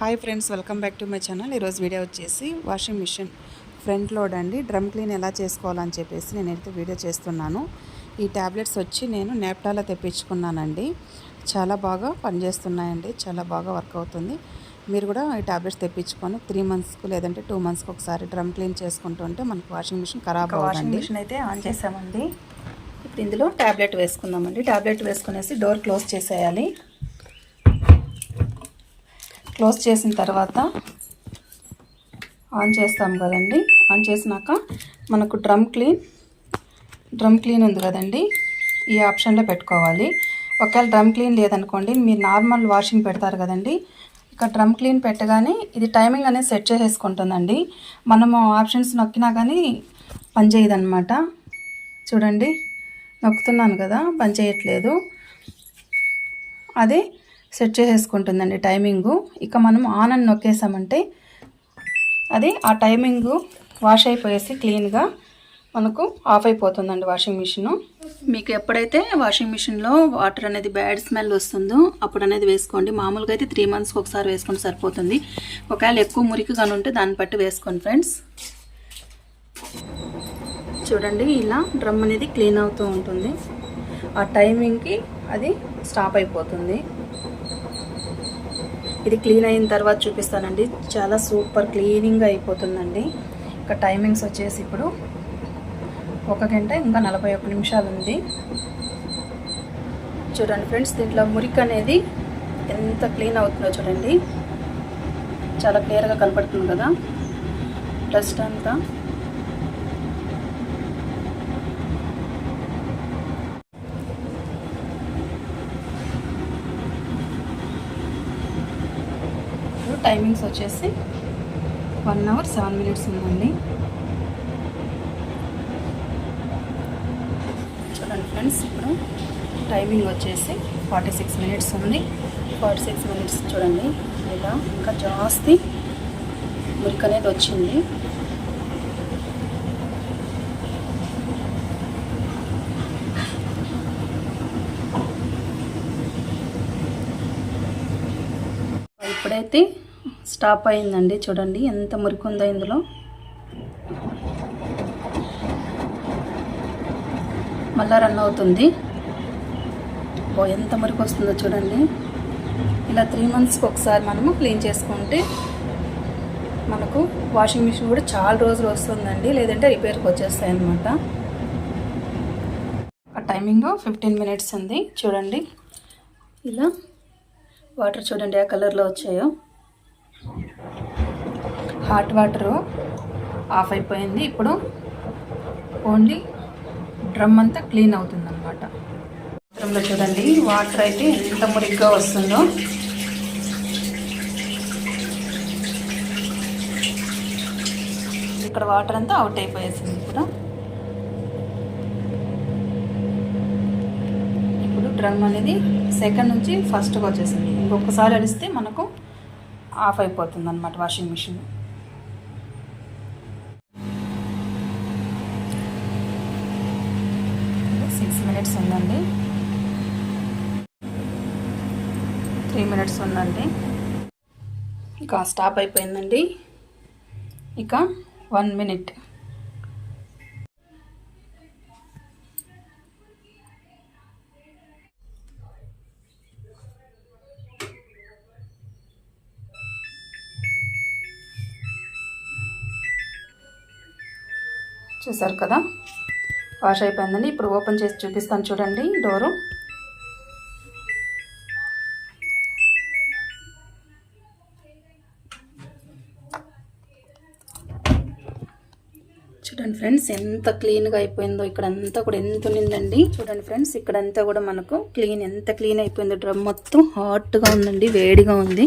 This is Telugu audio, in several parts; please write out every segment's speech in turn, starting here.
Hi friends welcome back to my channel. ఈరోజు వీడియో వచ్చేసి వాషింగ్ మిషన్ ఫ్రంట్ లోడ్ అండి. డ్రమ్ క్లీన్ ఎలా చేసుకోవాలని చెప్పేసి నేనైతే వీడియో చేస్తున్నాను. ఈ ట్యాబ్లెట్స్ వచ్చి నేను నేప్టాలో తెప్పించుకున్నానండి. చాలా బాగా పనిచేస్తున్నాయండి. చాలా బాగా వర్క్ అవుతుంది. మీరు కూడా ఈ ట్యాబ్లెట్స్ తెప్పించుకొని త్రీ మంత్స్కి లేదంటే టూ మంత్స్కి ఒకసారి డ్రమ్ క్లీన్ చేసుకుంటూ ఉంటే మనకు వాషింగ్ మిషన్ ఖరాబ్ వాషింగ్ మిషన్ అయితే ఆన్ చేసామండి. ఇప్పుడు ఇందులో ట్యాబ్లెట్ వేసుకుందామండి. ట్యాబ్లెట్ వేసుకునేసి డోర్ క్లోజ్ చేసేయాలి. క్లోజ్ చేసిన తర్వాత ఆన్ చేస్తాం కదండి. ఆన్ చేసినాక మనకు డ్రమ్ క్లీన్ డ్రమ్ క్లీన్ ఉంది కదండి. ఈ ఆప్షన్లో పెట్టుకోవాలి. ఒకవేళ డ్రమ్ క్లీన్ లేదనుకోండి మీరు నార్మల్ వాషింగ్ పెడతారు కదండి. ఇక డ్రమ్ క్లీన్ పెట్టగానే ఇది టైమింగ్ అనేది సెట్ చేసేసుకుంటుందండి. మనము ఆప్షన్స్ నొక్కినా కానీ పనిచేయదన్నమాట చూడండి నొక్కుతున్నాను కదా పనిచేయట్లేదు అది సెట్ చేసేసుకుంటుందండి టైమింగు. ఇక మనం ఆన్ అని నొక్కేసామంటే అది ఆ టైమింగు వాష్ అయిపోయేసి క్లీన్గా మనకు ఆఫ్ అయిపోతుందండి వాషింగ్ మిషన్. మీకు ఎప్పుడైతే వాషింగ్ మిషన్లో వాటర్ అనేది బ్యాడ్ స్మెల్ వస్తుందో అప్పుడు అనేది వేసుకోండి. మామూలుగా అయితే త్రీ మంత్స్కి ఒకసారి వేసుకుంటే సరిపోతుంది. ఒకవేళ ఎక్కువ మురికిగా ఉంటే దాన్ని బట్టి వేసుకోండి ఫ్రెండ్స్. చూడండి ఇలా డ్రమ్ అనేది క్లీన్ అవుతూ ఉంటుంది. ఆ టైమింగ్కి అది స్టాప్ అయిపోతుంది. ఇది క్లీన్ అయిన తర్వాత చూపిస్తానండి. చాలా సూపర్ క్లీనింగ్ అయిపోతుందండి. ఇంకా టైమింగ్స్ వచ్చేసి ఇప్పుడు ఒక గంట ఇంకా నలభై ఒక్క నిమిషాలు ఉంది. చూడండి ఫ్రెండ్స్ దీంట్లో మురికి అనేది ఎంత క్లీన్ అవుతుందో చూడండి. చాలా క్లియర్గా కనపడుతుంది కదా. డస్ట్ అంతా. టైమింగ్స్ వచ్చేసి వన్ అవర్ సెవెన్ మినిట్స్ ఉందండి. చూడండి ఫ్రెండ్స్ ఇప్పుడు టైమింగ్ వచ్చేసి ఫార్టీ సిక్స్ మినిట్స్ ఉంది. ఫార్టీ సిక్స్ మినిట్స్ చూడండి ఇలా ఇంకా జాస్తి మురికి అనేది వచ్చింది. ఇప్పుడైతే స్టాప్ అయిందండి. చూడండి ఎంత మురికి ఉందో ఇందులో. మళ్ళా రన్ అవుతుంది. ఓ ఎంత మురికి వస్తుందో చూడండి. ఇలా త్రీ మంత్స్కి ఒకసారి మనము క్లీన్ చేసుకుంటే మనకు వాషింగ్ మిషన్ కూడా చాలా రోజులు వస్తుందండి. లేదంటే రిపేర్కి వచ్చేస్తాయి అన్నమాట. ఆ టైమింగ్ ఫిఫ్టీన్ మినిట్స్ ఉంది. చూడండి. ఇలా వాటర్ చూడండి ఆ కలర్లో వచ్చాయో. హాట్ వాటరు ఆఫ్ అయిపోయింది. ఇప్పుడు ఓన్లీ డ్రమ్ అంతా క్లీన్ అవుతుంది అనమాట డ్రమ్లో చూడండి వాటర్ అయితే ఎంత మురిగ్గా వస్తుందో. ఇక్కడ వాటర్ అంతా అవుట్ అయిపోయేసింది ఇప్పుడు. ఇప్పుడు డ్రమ్ అనేది సెకండ్ నుంచి ఫస్ట్గా వచ్చేసింది. ఇంకొకసారి అడిస్తే మనకు ఆఫ్ అయిపోతుంది అనమాట వాషింగ్ మిషన్ సిక్స్ మినిట్స్ ఉందండి. త్రీ మినిట్స్ ఉందండి. ఇక స్టాప్ అయిపోయిందండి. ఇక వన్ మినిట్. చూసారు కదా? వాష్ అయిపోయిందండి. ఇప్పుడు ఓపెన్ చేసి చూపిస్తాను చూడండి డోరు చూడండి ఫ్రెండ్స్ ఎంత క్లీన్గా అయిపోయిందో ఇక్కడ అంతా కూడా ఎంత ఉన్నిందండి. చూడండి ఫ్రెండ్స్ ఇక్కడంతా కూడా మనకు క్లీన్ ఎంత క్లీన్ అయిపోయిందో. డ్రమ్ మొత్తం హాట్గా ఉందండి వేడిగా ఉంది.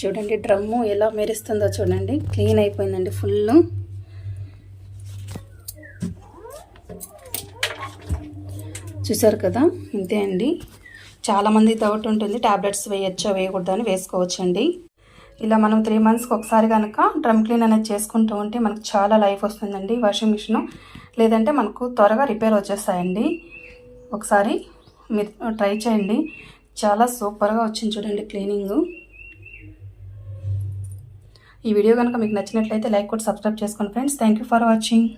చూడండి డ్రమ్ము ఎలా మెరుస్తుందో చూడండి. క్లీన్ అయిపోయిందండి ఫుల్ చూసారు కదా? ఇంతే అండి. చాలామంది డౌట్ ఉంటుంది ట్యాబ్లెట్స్ వేయచ్చా వేయకూడదని అని వేసుకోవచ్చండి. ఇలా మనం త్రీ మంత్స్కి ఒకసారి కనుక డ్రమ్ క్లీన్ అనేది చేసుకుంటూ ఉంటే మనకు చాలా లైఫ్ వస్తుందండి వాషింగ్ మిషన్. లేదంటే మనకు త్వరగా రిపేర్ వచ్చేస్తాయండి. ఒకసారి మీరు ట్రై చేయండి. చాలా సూపర్గా వచ్చింది చూడండి క్లీనింగ్. ఈ వీడియో కనుక మీకు నచ్చినట్లయితే లైక్ కూడా సబ్స్క్రైబ్ చేసుకోండి friends. Thank you for watching.